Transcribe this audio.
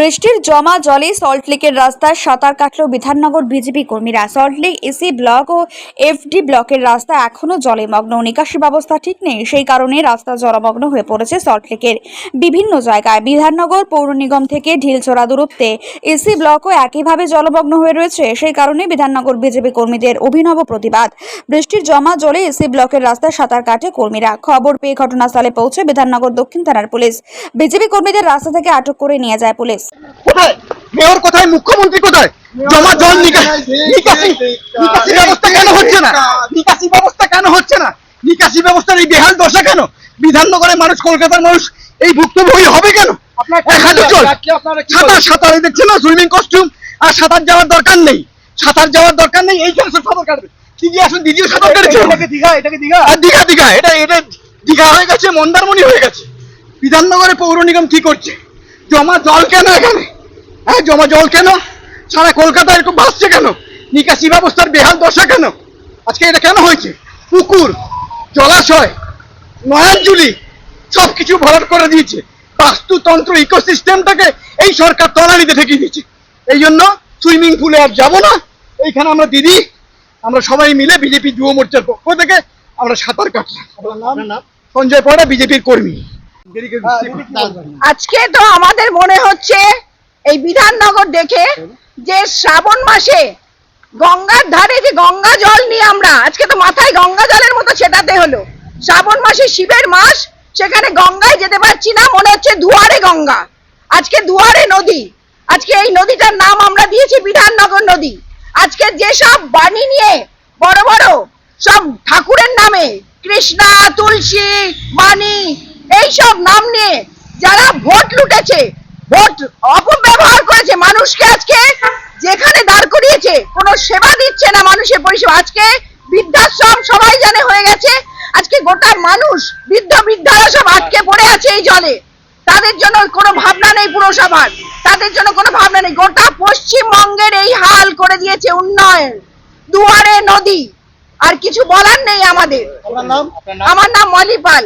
বৃষ্টির জমা জলে সল্টলেকের রাস্তায় সাঁতার কাটল বিধাননগর বিজেপি কর্মীরা। সল্টলেক এসি ব্লক ও এফডি ব্লকের রাস্তা এখনও জলেমগ্ন নিকাশি ব্যবস্থা ঠিক নেই, সেই কারণে রাস্তা জলমগ্ন হয়ে পড়েছে সল্টলেকের বিভিন্ন জায়গায়। বিধাননগর পৌর নিগম থেকে ঢিলচড়া দূরত্বে এসি ব্লকও একইভাবে জলমগ্ন হয়ে রয়েছে, সেই কারণে বিধাননগর বিজেপি কর্মীদের অভিনব প্রতিবাদ। বৃষ্টির জমা জলে এসি ব্লকের রাস্তায় সাঁতার কাটে কর্মীরা। খবর পেয়ে ঘটনাস্থলে পৌঁছে বিধাননগর দক্ষিণ থানার পুলিশ। বিজেপি কর্মীদের রাস্তা থেকে আটক করে নিয়ে যায় পুলিশ। কোথায়? মেয়র কোথায়? মুখ্যমন্ত্রী কোথায়? জমা জল নিকাশি নিকাশি ব্যবস্থা কেন হচ্ছে না? নিকাশি ব্যবস্থা কেন হচ্ছে না? নিকাশি ব্যবস্থার এই বেহাল দশা কেন? বিধাননগরের মানুষ কলকাতার মানুষ এই ভুক্তভোগী হবে কেন? সাঁতার দেখছেন না সুইমিং কস্টিউম আর সাঁতার যাওয়ার দরকার নেই। সাঁতার যাওয়ার দরকার নেই এইখানে সব সাঁতার কাটবে। দিদি আসুন দিদিও সাঁতার কেটেছে দীঘা এটাকে দীঘা। আর দীঘা দীঘা এটা এটা দীঘা হয়ে গেছে মন্দারমণি হয়ে গেছে। বিধাননগরে পৌর নিগম কি করছে? জমা জল কেন এখানে? হ্যাঁ জমা জল কেন? সারা কলকাতা একটু ভাসছে কেন? নিকাশি ব্যবস্থার বেহাল দশা কেন? আজকে এটা কেন হয়েছে? পুকুর জলাশয় নয়াঞ্জলি সবকিছু ভরাট করে দিয়েছে। বাস্তুতন্ত্র ইকোসিস্টেমটাকে এই সরকার তলানিতে ঠেকিয়ে দিয়েছে। এই জন্য সুইমিং পুলে আর যাব না। এইখানে আমরা দিদি আমরা সবাই মিলে বিজেপি যুব মোর্চার পক্ষ থেকে আমরা সাঁতার কাটলাম। সঞ্জয় পড়া বিজেপির কর্মী। আজকে তো আমাদের মনে হচ্ছে এই বিধাননগর দেখে যে শ্রাবণ মাসে গঙ্গার ধারে যে গঙ্গা জল নিয়ে আমরা আজকে তো মাথায় গঙ্গা জলের মতো ছেটাতে হলো। শ্রাবণ মাসে শিবের মাস সেখানে গঙ্গায় যেতে পারছি না মনে হচ্ছে দুয়ারে গঙ্গা। আজকে দুয়ারে নদী আজকে এই নদীটার নাম আমরা দিয়েছি বিধাননগর নদী। আজকে যেসব বাণী নিয়ে বড় বড় সব ঠাকুরের নামে কৃষ্ণা তুলসী বাণী এইসব নাম নিয়ে যারা ভোট লুটেছে ভোট অপব্যবহার করেছে মানুষকে আজকে যেখানে দাঁড় করিয়েছে কোনো সেবা দিচ্ছে না মানুষের পরিষেবা। আজকে বৃদ্ধাশ্রম সবাই জানে হয়ে গেছে। আজকে গোটা মানুষ বৃদ্ধ বৃদ্ধারা সব আটকে পড়ে আছে এই জলে। তাদের জন্য কোনো ভাবনা নেই পুরসভার। তাদের জন্য কোনো ভাবনা নেই। গোটা পশ্চিমবঙ্গের এই হাল করে দিয়েছে উন্নয়ন। দুয়ারে নদী। আর কিছু বলার নেই আমাদের। আমার নাম মলি পাল।